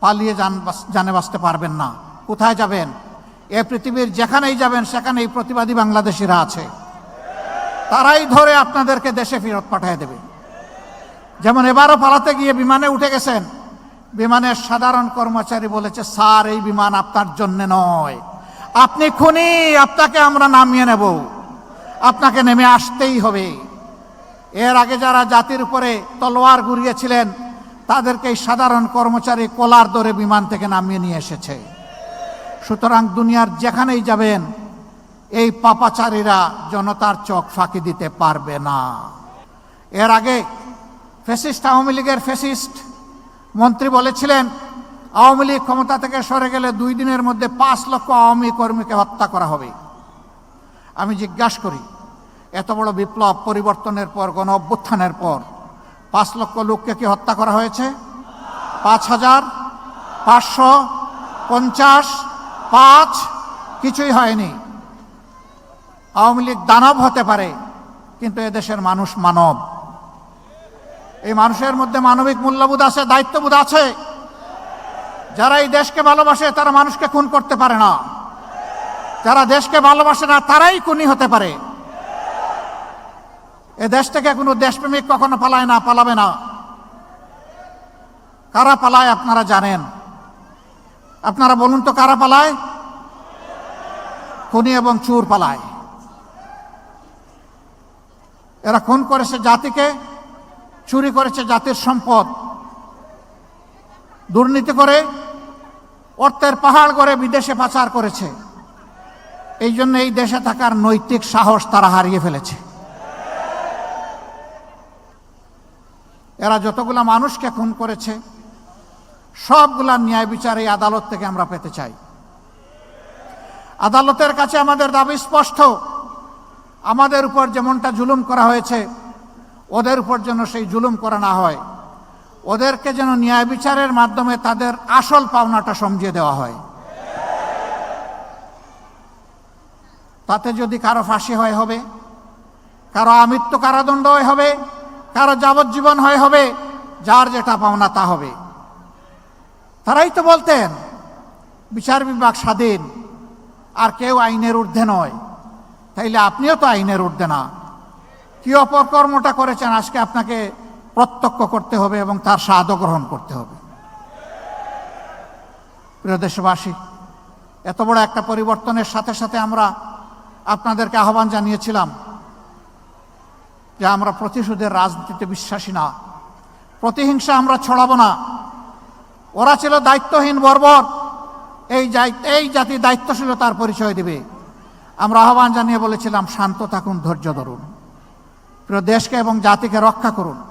পালিয়ে যান জানে বাঁচতে পারবেন না। কোথায় যাবেন? এ পৃথিবীর যেখানেই যাবেন, সেখানেই প্রতিবাদী বাংলাদেশিরা আছে। তারাই ধরে আপনাদেরকে দেশে ফেরত পাঠিয়ে দেবে। যেমন এবারও পালাতে গিয়ে বিমানে উঠে গেছেন, বিমানের সাধারণ কর্মচারী বলেছে, স্যার, এই বিমান আপনার জন্য নয়। আপনি খুনি, আপনাকে আমরা নামিয়ে নেব। আপনাকে নেমে আসতেই হবে। এর আগে যারা জাতির উপরে তলোয়ার ঘুরিয়েছিলেন তাদেরকে সাধারণ কর্মচারী কোলার দরে বিমান থেকে নামিয়ে নিয়ে এসেছে। সুতরাং দুনিয়ার যেখানেই যাবেন, এই পাপাচারীরা জনতার চোখ ফাঁকি দিতে পারবে না। এর আগে ফেসিস্ট আওয়ামী লীগের ফেসিস্ট মন্ত্রী বলেছিলেন, আওয়ামী লীগ ক্ষমতা থেকে সরে গেলে দুই দিনের মধ্যে পাঁচ লক্ষ আওয়ামী কর্মীকে হত্যা করা হবে। আমি জিজ্ঞাসা করি, এত বড় বিপ্লব পরিবর্তনের পর গণ অভ্যুত্থানের পর পাঁচ লক্ষ লোককে কি হত্যা করা হয়েছে? পাঁচ হাজার, পাঁচশো, পঞ্চাশ, পাঁচ, কিছুই হয়নি। আওয়ামী লীগ দানব হতে পারে, কিন্তু এদেশের মানুষ মানব। এই মানুষের মধ্যে মানবিক মূল্যবোধ আছে, দায়িত্ববোধ আছে। যারা এই দেশকে ভালোবাসে, তারা মানুষকে খুন করতে পারে না। যারা দেশকে ভালোবাসে না, তারাই খুনি হতে পারে। এ দেশ থেকে কোনো দেশপ্রেমিক কখনো পালায় না, পালাবে না। কারা পালায় আপনারা জানেন? আপনারা বলুন তো কারা পালায়? খুনি এবং চুর পালায়। এরা খুন করেছে জাতিকে, চুরি করেছে জাতির সম্পদ। দুর্নীতি করে অর্থের পাহাড় করে বিদেশে পাচার করেছে। এই জন্য এই দেশে থাকার নৈতিক সাহস তারা হারিয়ে ফেলেছে। এরা যতগুলা মানুষকে খুন করেছে, সবগুলা ন্যায় বিচার এই আদালত থেকে আমরা পেতে চাই। আদালতের কাছে আমাদের দাবি স্পষ্ট। আমাদের উপর যেমনটা জুলুম করা হয়েছে, ওদের উপর যেন সেই জুলুম করা না হয়। ওদেরকে যেন ন্যায় বিচারের মাধ্যমে তাদের আসল পাওনাটা সমঝিয়ে দেওয়া হয়। তাতে যদি কারও ফাঁসি হয় হবে, কারও আমৃত্যু কারাদণ্ড হবে কারও যাবজ্জীবন হয় হবে, যার যেটা পাওনা তা হবে। তারাই তো বলতেন, বিচার বিভাগ স্বাধীন, আর কেউ আইনের ঊর্ধ্বে নয়। তাইলে আপনিও তো আইনের ঊর্ধ্বে না। কি অপকর্মটা করেছেন আজকে আপনাকে প্রত্যক্ষ করতে হবে এবং তার স্বাদও গ্রহণ করতে হবে। প্রিয় দেশবাসী, এত বড় একটা পরিবর্তনের সাথে সাথে আমরা আপনাদেরকে আহ্বান জানিয়েছিলাম যে আমরা প্রতিশোধের রাজনীতিতে বিশ্বাসী না। প্রতিহিংসা আমরা ছড়াবো না। ওরা ছিল দায়িত্বহীন বর্বর। এই এই জাতি দায়িত্বশীলতার পরিচয় দেবে। আমরা আহ্বান জানিয়ে বলেছিলাম, শান্ত থাকুন, ধৈর্য ধরুন। প্রিয় দেশকে এবং জাতিকে রক্ষা করুন।